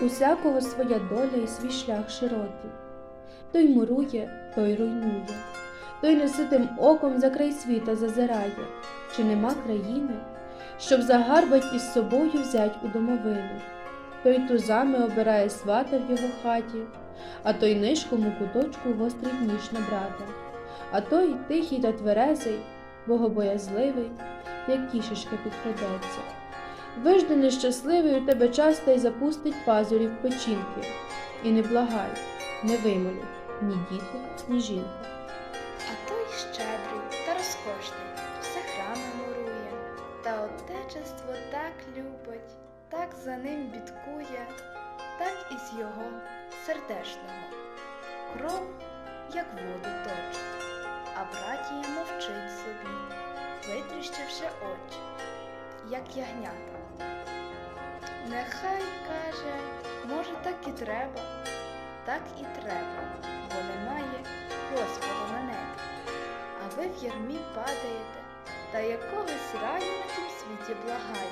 Усякого своя доля і свій шлях широкий. Той мурує, той руйнує, той неситим оком за край світа зазирає, чи нема країни, щоб загарбать із собою взять у домовину. Той тузами обирає свата в його хаті, а той нишком у куточку гострить ніж на брата, а той тихий та тверезий, богобоязливий, як кішечка підкрадеться. Вижди щасливий у тебе час та й запустить пазурів печінки. І не благай, не вимолю ні діти, ні жінка. А той щедрий та розкошний, все храми мурує, та отечество так любить, так за ним бідкує, так і з його сердешного. Кров, як воду точить, а братія мовчить собі, витріщивши очі, як ягнята. Нехай каже, може, так і треба, так і треба, бо немає Господа на небі. А ви в ярмі падаєте, та якогось раю на тім світі благаєте.